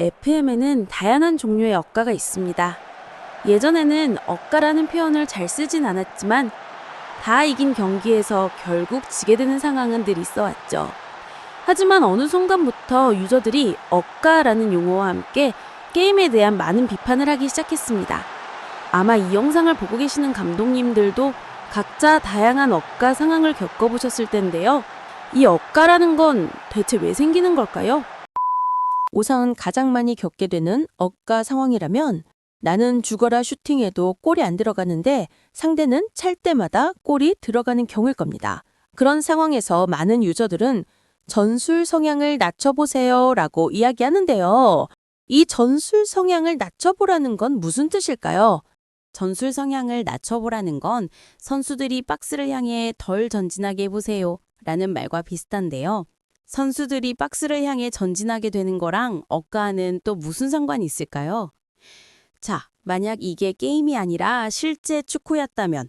FM에는 다양한 종류의 억가가 있습니다. 예전에는 억가라는 표현을 잘 쓰진 않았지만 다 이긴 경기에서 결국 지게 되는 상황은 늘 있어 왔죠. 하지만 어느 순간부터 유저들이 억가라는 용어와 함께 게임에 대한 많은 비판을 하기 시작했습니다. 아마 이 영상을 보고 계시는 감독님들도 각자 다양한 억가 상황을 겪어보셨을 텐데요. 이 억가라는 건 대체 왜 생기는 걸까요? 우선 가장 많이 겪게 되는 억가 상황이라면 나는 죽어라 슈팅해도 골이 안 들어가는데 상대는 찰 때마다 골이 들어가는 경우일 겁니다. 그런 상황에서 많은 유저들은 전술 성향을 낮춰보세요 라고 이야기하는데요. 이 전술 성향을 낮춰보라는 건 무슨 뜻일까요? 전술 성향을 낮춰보라는 건 선수들이 박스를 향해 덜 전진하게 해보세요 라는 말과 비슷한데요. 선수들이 박스를 향해 전진하게 되는 거랑 억가는 또 무슨 상관이 있을까요? 자, 만약 이게 게임이 아니라 실제 축구였다면,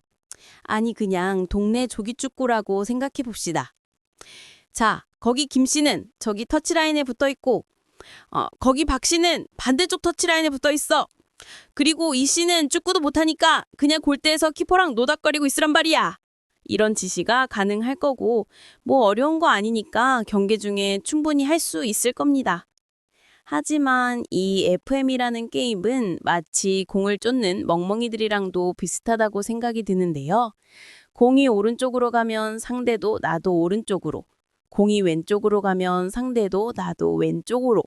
아니 그냥 동네 조기축구라고 생각해 봅시다. 자, 거기 김 씨는 저기 터치라인에 붙어 있고, 어, 거기 박 씨는 반대쪽 터치라인에 붙어 있어. 그리고 이 씨는 축구도 못하니까 그냥 골대에서 키퍼랑 노닥거리고 있으란 말이야. 이런 지시가 가능할 거고, 뭐 어려운 거 아니니까 경기 중에 충분히 할 수 있을 겁니다. 하지만 이 FM이라는 게임은 마치 공을 쫓는 멍멍이들이랑도 비슷하다고 생각이 드는데요. 공이 오른쪽으로 가면 상대도 나도 오른쪽으로, 공이 왼쪽으로 가면 상대도 나도 왼쪽으로,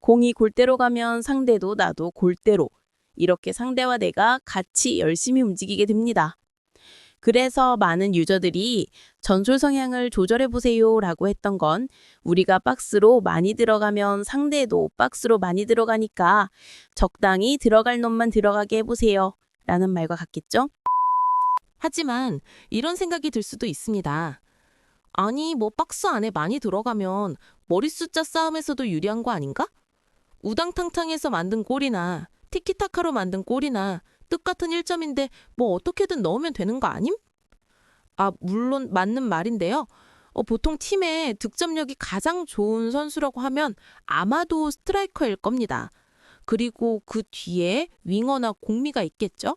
공이 골대로 가면 상대도 나도 골대로, 이렇게 상대와 내가 같이 열심히 움직이게 됩니다. 그래서 많은 유저들이 전술 성향을 조절해 보세요 라고 했던 건 우리가 박스로 많이 들어가면 상대도 박스로 많이 들어가니까 적당히 들어갈 놈만 들어가게 해보세요 라는 말과 같겠죠? 하지만 이런 생각이 들 수도 있습니다. 아니, 뭐 박스 안에 많이 들어가면 머리 숫자 싸움에서도 유리한 거 아닌가? 우당탕탕해서 만든 골이나 티키타카로 만든 골이나 뜻같은 1점인데 뭐 어떻게든 넣으면 되는 거 아님? 아, 물론 맞는 말인데요. 어, 보통 팀의 득점력이 가장 좋은 선수라고 하면 아마도 스트라이커일 겁니다. 그리고 그 뒤에 윙어나 공미가 있겠죠?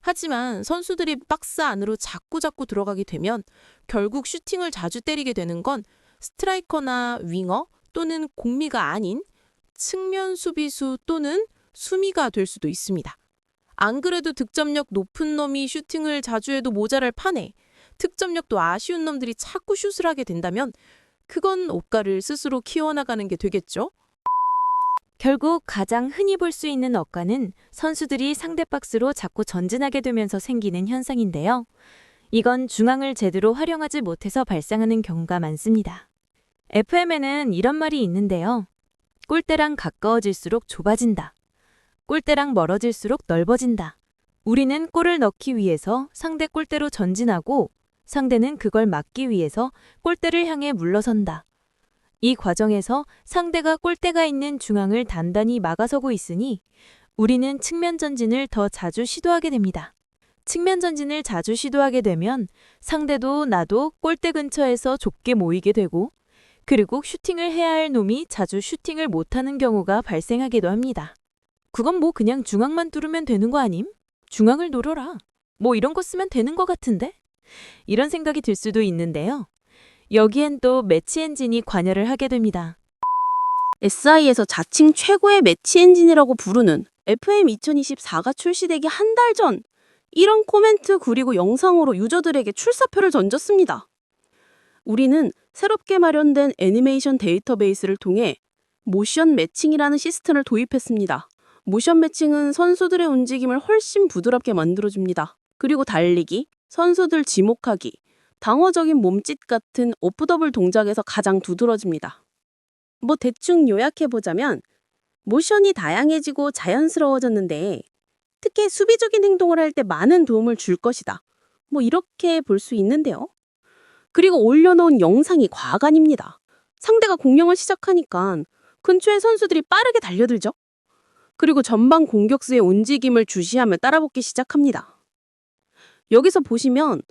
하지만 선수들이 박스 안으로 자꾸자꾸 들어가게 되면 결국 슈팅을 자주 때리게 되는 건 스트라이커나 윙어 또는 공미가 아닌 측면 수비수 또는 수미가 될 수도 있습니다. 안 그래도 득점력 높은 놈이 슈팅을 자주 해도 모자랄 판에 득점력도 아쉬운 놈들이 자꾸 슛을 하게 된다면 그건 옷가를 스스로 키워나가는 게 되겠죠? 결국 가장 흔히 볼 수 있는 억가는 선수들이 상대 박스로 자꾸 전진하게 되면서 생기는 현상인데요. 이건 중앙을 제대로 활용하지 못해서 발생하는 경우가 많습니다. FM에는 이런 말이 있는데요. 골대랑 가까워질수록 좁아진다. 골대랑 멀어질수록 넓어진다. 우리는 골을 넣기 위해서 상대 골대로 전진하고 상대는 그걸 막기 위해서 골대를 향해 물러선다. 이 과정에서 상대가 골대가 있는 중앙을 단단히 막아서고 있으니 우리는 측면 전진을 더 자주 시도하게 됩니다. 측면 전진을 자주 시도하게 되면 상대도 나도 골대 근처에서 좁게 모이게 되고 그리고 슈팅을 해야 할 놈이 자주 슈팅을 못하는 경우가 발생하기도 합니다. 그건 뭐 그냥 중앙만 뚫으면 되는 거 아님? 중앙을 노려라. 뭐 이런 거 쓰면 되는 거 같은데? 이런 생각이 들 수도 있는데요. 여기엔 또 매치 엔진이 관여를 하게 됩니다. SI에서 자칭 최고의 매치 엔진이라고 부르는 FM 2024가 출시되기 한 달 전 이런 코멘트 그리고 영상으로 유저들에게 출사표를 던졌습니다. 우리는 새롭게 마련된 애니메이션 데이터베이스를 통해 모션 매칭이라는 시스템을 도입했습니다. 모션 매칭은 선수들의 움직임을 훨씬 부드럽게 만들어줍니다. 그리고 달리기, 선수들 지목하기, 방어적인 몸짓 같은 오프더블 동작에서 가장 두드러집니다. 뭐 대충 요약해보자면 모션이 다양해지고 자연스러워졌는데 특히 수비적인 행동을 할 때 많은 도움을 줄 것이다. 뭐 이렇게 볼 수 있는데요. 그리고 올려놓은 영상이 과간입니다. 상대가 공격을 시작하니까 근처의 선수들이 빠르게 달려들죠. 그리고 전방 공격수의 움직임을 주시하며 따라붙기 시작합니다. 여기서 보시면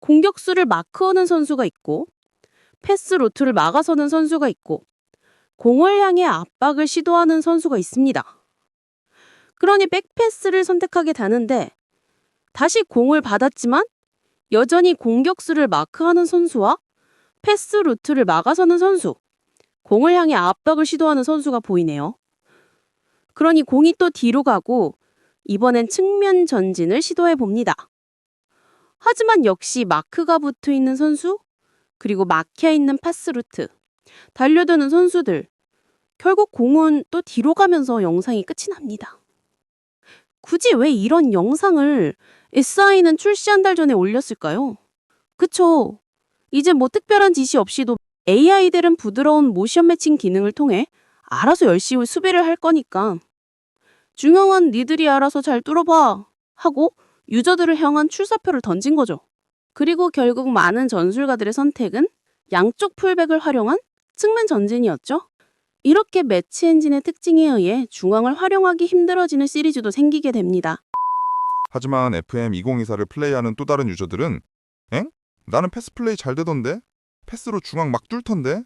공격수를 마크하는 선수가 있고 패스 루트를 막아서는 선수가 있고 공을 향해 압박을 시도하는 선수가 있습니다. 그러니 백패스를 선택하게 되는데 다시 공을 받았지만 여전히 공격수를 마크하는 선수와 패스 루트를 막아서는 선수, 공을 향해 압박을 시도하는 선수가 보이네요. 그러니 공이 또 뒤로 가고 이번엔 측면 전진을 시도해 봅니다. 하지만 역시 마크가 붙어 있는 선수, 그리고 막혀 있는 파스 루트, 달려드는 선수들, 결국 공은 또 뒤로 가면서 영상이 끝이 납니다. 굳이 왜 이런 영상을 SI는 출시 한 달 전에 올렸을까요? 그쵸. 이제 뭐 특별한 지시 없이도 AI들은 부드러운 모션 매칭 기능을 통해 알아서 열심히 수비를 할 거니까. 중요한 니들이 알아서 잘 뚫어봐 하고 유저들을 향한 출사표를 던진 거죠. 그리고 결국 많은 전술가들의 선택은 양쪽 풀백을 활용한 측면 전진이었죠. 이렇게 매치 엔진의 특징에 의해 중앙을 활용하기 힘들어지는 시리즈도 생기게 됩니다. 하지만 FM2024를 플레이하는 또 다른 유저들은 엥? 나는 패스 플레이 잘 되던데? 패스로 중앙 막 뚫던데?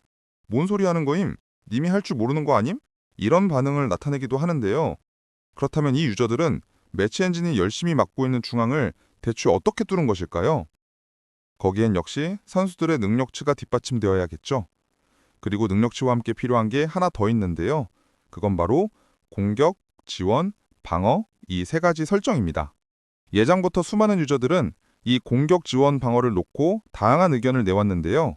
뭔 소리 하는 거임? 님이 할 줄 모르는 거 아님? 이런 반응을 나타내기도 하는데요. 그렇다면 이 유저들은 매치 엔진이 열심히 막고 있는 중앙을 대체 어떻게 뚫은 것일까요? 거기엔 역시 선수들의 능력치가 뒷받침되어야겠죠. 그리고 능력치와 함께 필요한 게 하나 더 있는데요. 그건 바로 공격, 지원, 방어 이 세 가지 설정입니다. 예상부터 수많은 유저들은 이 공격 지원 방어를 놓고 다양한 의견을 내왔는데요.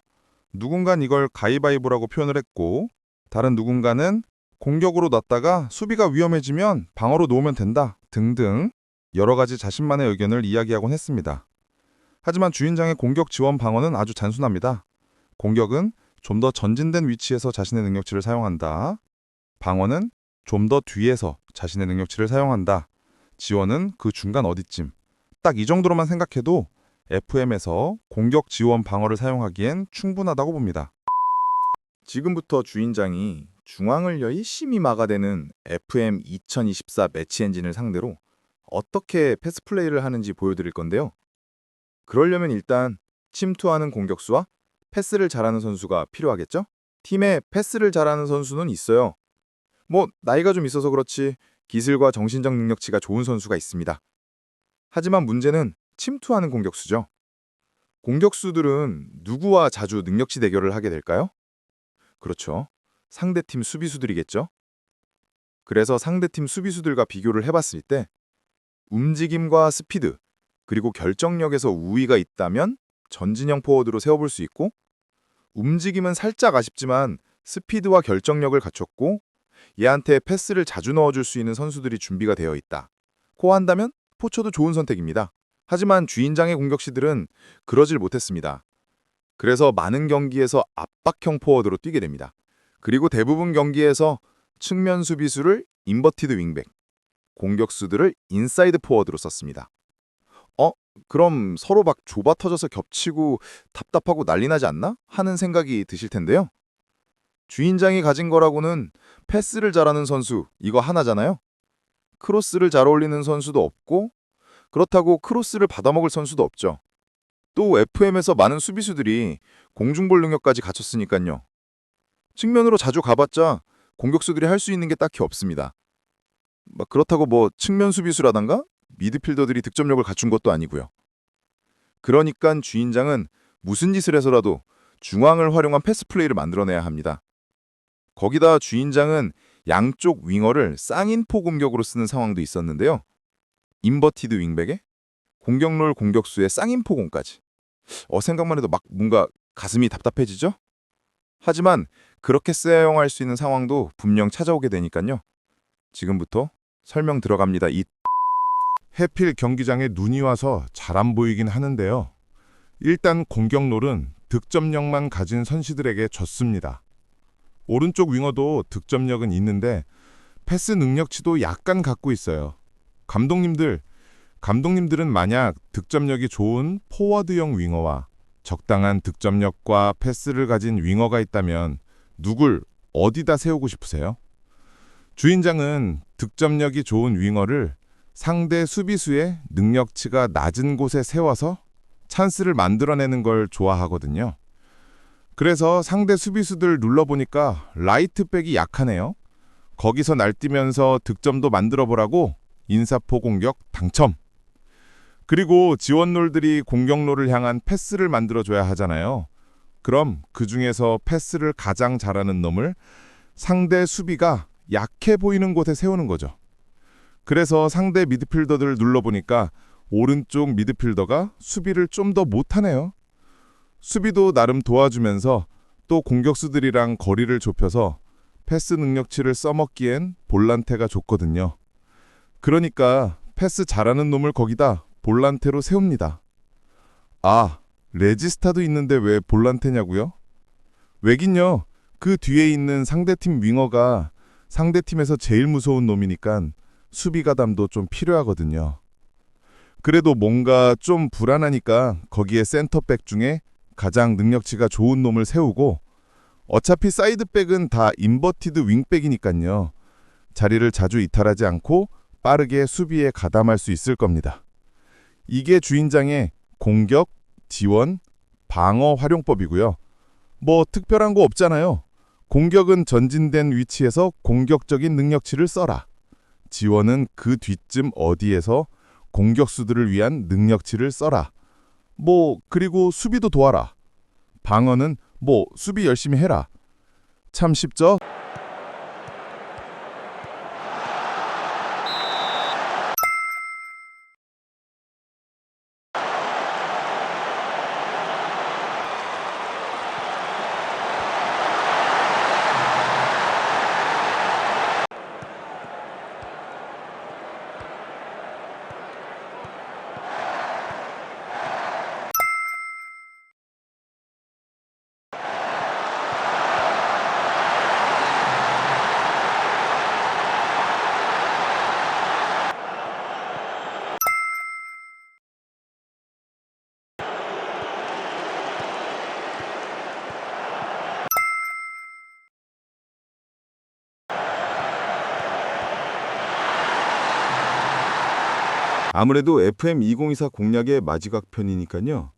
누군간 이걸 가위바위보라고 표현을 했고 다른 누군가는 공격으로 놨다가 수비가 위험해지면 방어로 놓으면 된다 등등 여러 가지 자신만의 의견을 이야기하곤 했습니다. 하지만 주인장의 공격 지원 방어는 아주 단순합니다. 공격은 좀 더 전진된 위치에서 자신의 능력치를 사용한다. 방어는 좀 더 뒤에서 자신의 능력치를 사용한다. 지원은 그 중간 어디쯤. 딱 이 정도로만 생각해도 FM에서 공격 지원 방어를 사용하기엔 충분하다고 봅니다. 지금부터 주인장이 중앙을 열심히 막아대는 FM 2024 매치 엔진을 상대로 어떻게 패스 플레이를 하는지 보여드릴 건데요. 그러려면 일단 침투하는 공격수와 패스를 잘하는 선수가 필요하겠죠? 팀에 패스를 잘하는 선수는 있어요. 뭐 나이가 좀 있어서 그렇지 기술과 정신적 능력치가 좋은 선수가 있습니다. 하지만 문제는 침투하는 공격수죠. 공격수들은 누구와 자주 능력치 대결을 하게 될까요? 그렇죠. 상대팀 수비수들이겠죠. 그래서 상대팀 수비수들과 비교를 해봤을 때 움직임과 스피드 그리고 결정력에서 우위가 있다면 전진형 포워드로 세워볼 수 있고 움직임은 살짝 아쉽지만 스피드와 결정력을 갖췄고 얘한테 패스를 자주 넣어줄 수 있는 선수들이 준비가 되어 있다. 코 한다면 포초도 좋은 선택입니다. 하지만 주인장의 공격시들은 그러질 못했습니다. 그래서 많은 경기에서 압박형 포워드로 뛰게 됩니다. 그리고 대부분 경기에서 측면 수비수를 인버티드 윙백, 공격수들을 인사이드 포워드로 썼습니다. 어? 그럼 서로 막 좁아 터져서 겹치고 답답하고 난리 나지 않나? 하는 생각이 드실 텐데요. 주인장이 가진 거라고는 패스를 잘하는 선수 이거 하나잖아요. 크로스를 잘 어울리는 선수도 없고 그렇다고 크로스를 받아먹을 선수도 없죠. 또 FM에서 많은 수비수들이 공중볼 능력까지 갖췄으니까요. 측면으로 자주 가봤자 공격수들이 할 수 있는 게 딱히 없습니다. 막 그렇다고 뭐 측면 수비수라던가 미드필더들이 득점력을 갖춘 것도 아니고요. 그러니까 주인장은 무슨 짓을 해서라도 중앙을 활용한 패스 플레이를 만들어내야 합니다. 거기다 주인장은 양쪽 윙어를 쌍인포 공격으로 쓰는 상황도 있었는데요. 인버티드 윙백에 공격롤 공격수의 쌍인포 공까지. 어 생각만 해도 막 뭔가 가슴이 답답해지죠? 하지만 그렇게 사용할 수 있는 상황도 분명 찾아오게 되니까요. 지금부터 설명 들어갑니다. 이 해필 경기장에 눈이 와서 잘 안 보이긴 하는데요. 일단 공격롤은 득점력만 가진 선수들에게 졌습니다. 오른쪽 윙어도 득점력은 있는데 패스 능력치도 약간 갖고 있어요. 감독님들, 감독님들은 만약 득점력이 좋은 포워드형 윙어와 적당한 득점력과 패스를 가진 윙어가 있다면 누굴 어디다 세우고 싶으세요? 주인장은 득점력이 좋은 윙어를 상대 수비수의 능력치가 낮은 곳에 세워서 찬스를 만들어내는 걸 좋아하거든요. 그래서 상대 수비수들 눌러보니까 라이트백이 약하네요. 거기서 날뛰면서 득점도 만들어 보라고 인사포 공격 당첨. 그리고 지원롤들이 공격롤을 향한 패스를 만들어줘야 하잖아요. 그럼 그 중에서 패스를 가장 잘하는 놈을 상대 수비가 약해 보이는 곳에 세우는 거죠. 그래서 상대 미드필더들을 눌러보니까 오른쪽 미드필더가 수비를 좀 더 못하네요. 수비도 나름 도와주면서 또 공격수들이랑 거리를 좁혀서 패스 능력치를 써먹기엔 볼란테가 좋거든요. 그러니까 패스 잘하는 놈을 거기다 볼란테로 세웁니다. 아, 레지스타도 있는데 왜 볼란테냐고요? 왜긴요. 그 뒤에 있는 상대팀 윙어가 상대팀에서 제일 무서운 놈이니까 수비 가담도 좀 필요하거든요. 그래도 뭔가 좀 불안하니까 거기에 센터백 중에 가장 능력치가 좋은 놈을 세우고 어차피 사이드백은 다 인버티드 윙백이니까요. 자리를 자주 이탈하지 않고 빠르게 수비에 가담할 수 있을 겁니다. 이게 주인장의 공격, 지원, 방어 활용법이고요. 뭐 특별한 거 없잖아요. 공격은 전진된 위치에서 공격적인 능력치를 써라. 지원은 그 뒤쯤 어디에서 공격수들을 위한 능력치를 써라. 뭐 그리고 수비도 도와라. 방어는 뭐 수비 열심히 해라. 참 쉽죠? 아무래도 FM2024 공략의 마지막 편이니까요.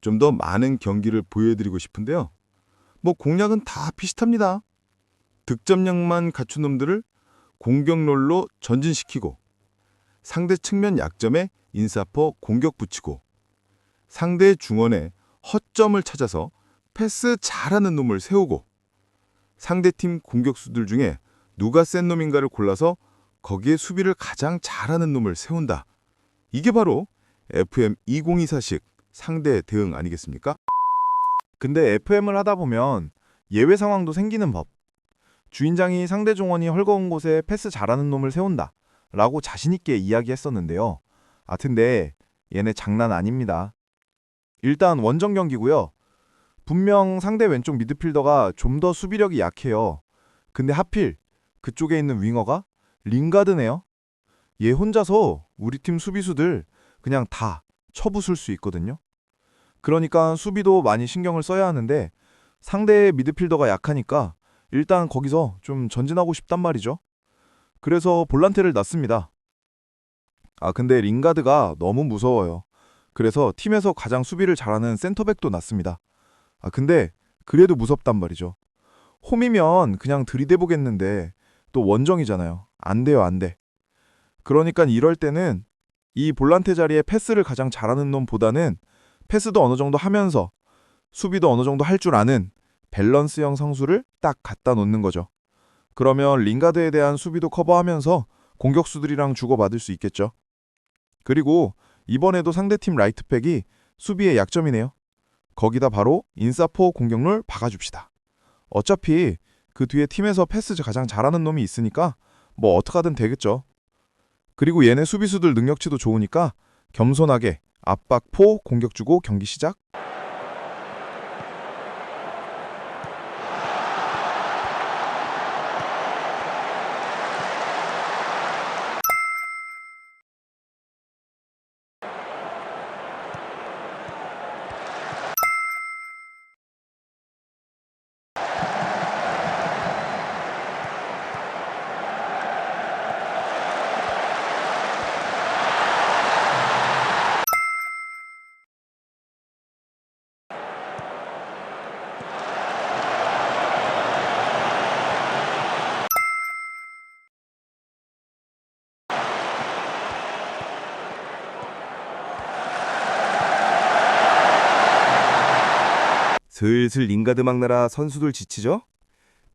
좀 더 많은 경기를 보여드리고 싶은데요. 뭐 공략은 다 비슷합니다. 득점력만 갖춘 놈들을 공격롤로 전진시키고 상대 측면 약점에 인사포 공격 붙이고 상대 중원에 허점을 찾아서 패스 잘하는 놈을 세우고 상대팀 공격수들 중에 누가 센 놈인가를 골라서 거기에 수비를 가장 잘하는 놈을 세운다. 이게 바로 FM 2024식 상대 대응 아니겠습니까? 근데 FM을 하다 보면 예외 상황도 생기는 법. 주인장이 상대 종원이 헐거운 곳에 패스 잘하는 놈을 세운다. 라고 자신있게 이야기했었는데요. 아, 근데 얘네 장난 아닙니다. 일단 원정 경기고요. 분명 상대 왼쪽 미드필더가 좀 더 수비력이 약해요. 근데 하필 그쪽에 있는 윙어가 링가드네요. 얘 혼자서 우리 팀 수비수들 그냥 다 쳐부술 수 있거든요. 그러니까 수비도 많이 신경을 써야 하는데 상대의 미드필더가 약하니까 일단 거기서 좀 전진하고 싶단 말이죠. 그래서 볼란테를 놨습니다. 아 근데 링가드가 너무 무서워요. 그래서 팀에서 가장 수비를 잘하는 센터백도 놨습니다. 아 근데 그래도 무섭단 말이죠. 홈이면 그냥 들이대보겠는데 또 원정이잖아요. 안 돼요 안 돼. 그러니까 이럴 때는 이 볼란테 자리에 패스를 가장 잘하는 놈보다는 패스도 어느 정도 하면서 수비도 어느 정도 할 줄 아는 밸런스형 성수를 딱 갖다 놓는 거죠. 그러면 링가드에 대한 수비도 커버하면서 공격수들이랑 주고받을 수 있겠죠. 그리고 이번에도 상대팀 라이트백이 수비의 약점이네요. 거기다 바로 인사포 공격률 박아줍시다. 어차피 그 뒤에 팀에서 패스 가장 잘하는 놈이 있으니까 뭐 어떡하든 되겠죠. 그리고 얘네 수비수들 능력치도 좋으니까 겸손하게 압박 포 공격 주고 경기 시작. 슬슬 링가드 막 나라 선수들 지치죠?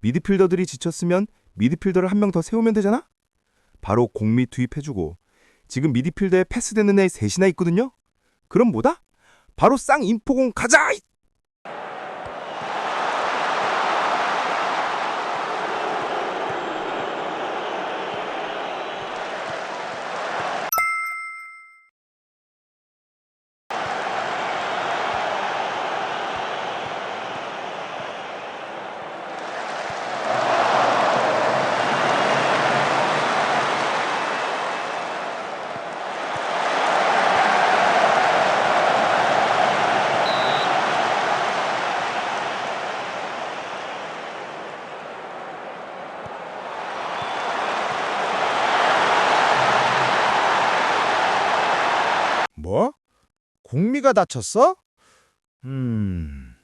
미드필더들이 지쳤으면 미드필더를 한 명 더 세우면 되잖아? 바로 공미 투입해주고 지금 미드필더에 패스되는 애 셋이나 있거든요? 그럼 뭐다? 바로 쌍 인포공 가자! 뭐? 공미가 다쳤어? 음.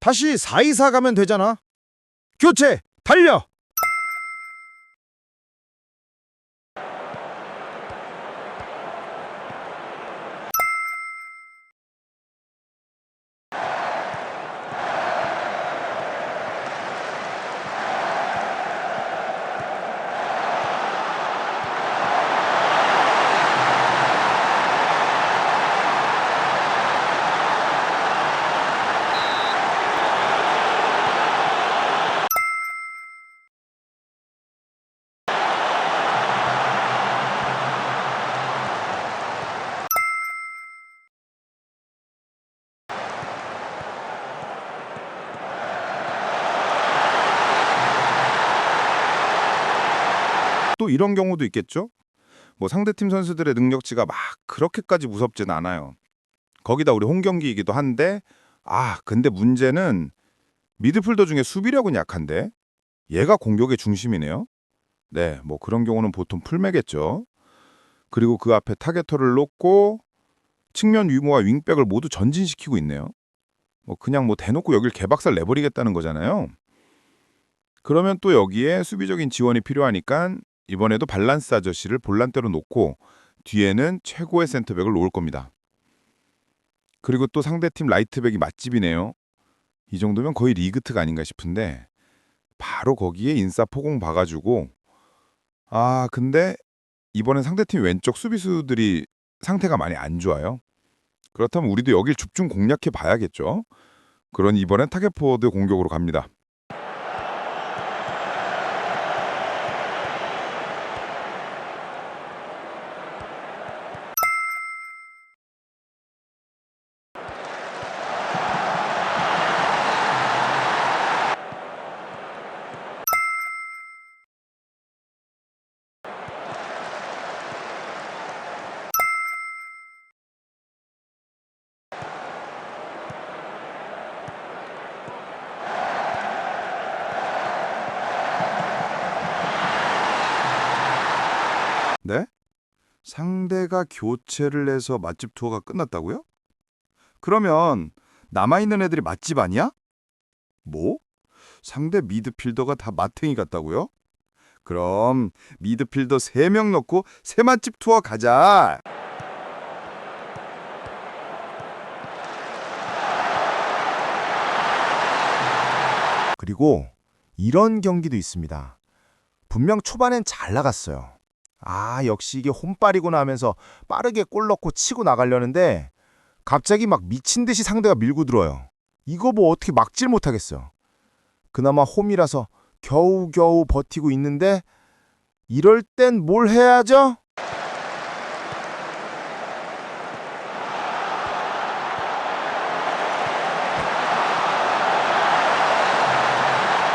다시 424 가면 되잖아. 교체! 달려! 또 이런 경우도 있겠죠? 뭐 상대팀 선수들의 능력치가 막 그렇게까지 무섭진 않아요. 거기다 우리 홈 경기이기도 한데 아, 근데 문제는 미드필더 중에 수비력은 약한데 얘가 공격의 중심이네요. 네, 뭐 그런 경우는 보통 풀매겠죠. 그리고 그 앞에 타겟터를 놓고 측면 위모와 윙백을 모두 전진시키고 있네요. 뭐 그냥 뭐 대놓고 여길 개박살 내버리겠다는 거잖아요. 그러면 또 여기에 수비적인 지원이 필요하니까 이번에도 발란스 아저씨를 볼란대로 놓고 뒤에는 최고의 센터백을 놓을 겁니다. 그리고 또 상대팀 라이트백이 맛집이네요. 이 정도면 거의 리그트가 아닌가 싶은데 바로 거기에 인싸 포공 박아주고 아 근데 이번엔 상대팀 왼쪽 수비수들이 상태가 많이 안 좋아요. 그렇다면 우리도 여길 집중 공략해 봐야겠죠. 그런 이번엔 타겟 포워드 공격으로 갑니다. 네? 상대가 교체를 해서 맛집 투어가 끝났다고요? 그러면 남아있는 애들이 맛집 아니야? 뭐? 상대 미드필더가 다 마탱이 같다고요? 그럼 미드필더 3명 넣고 새 맛집 투어 가자. 그리고 이런 경기도 있습니다. 분명 초반엔 잘 나갔어요. 아, 역시 이게 홈빨이구나 하면서 빠르게 골 넣고 치고 나가려는데 갑자기 막 미친 듯이 상대가 밀고 들어요. 이거 뭐 어떻게 막질 못하겠어요. 그나마 홈이라서 겨우겨우 버티고 있는데 이럴 땐 뭘 해야죠?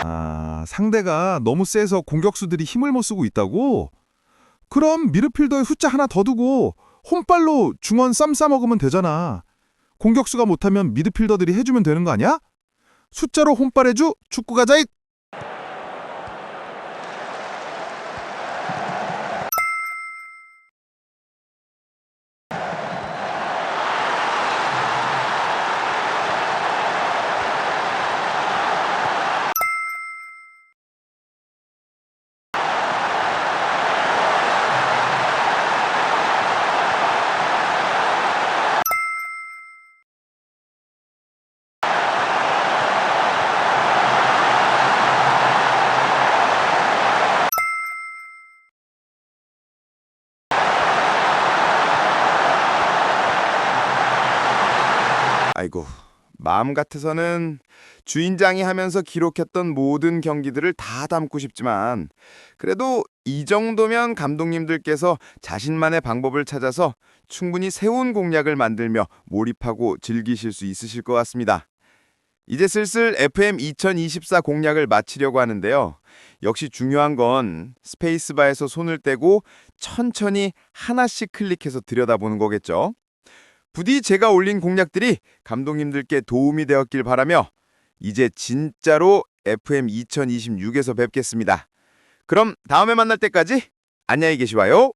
아, 상대가 너무 세서 공격수들이 힘을 못 쓰고 있다고? 그럼 미드필더에 숫자 하나 더 두고 홈발로 중원 쌈 싸먹으면 되잖아. 공격수가 못하면 미드필더들이 해주면 되는 거 아니야? 숫자로 홈발 해주 축구 가 자잇! 마음 같아서는 주인장이 하면서 기록했던 모든 경기들을 다 담고 싶지만 그래도 이 정도면 감독님들께서 자신만의 방법을 찾아서 충분히 세운 공략을 만들며 몰입하고 즐기실 수 있으실 것 같습니다. 이제 슬슬 FM 2024 공략을 마치려고 하는데요. 역시 중요한 건 스페이스바에서 손을 떼고 천천히 하나씩 클릭해서 들여다보는 거겠죠. 부디 제가 올린 공략들이 감독님들께 도움이 되었길 바라며 이제 진짜로 FM 2026에서 뵙겠습니다. 그럼 다음에 만날 때까지 안녕히 계시와요.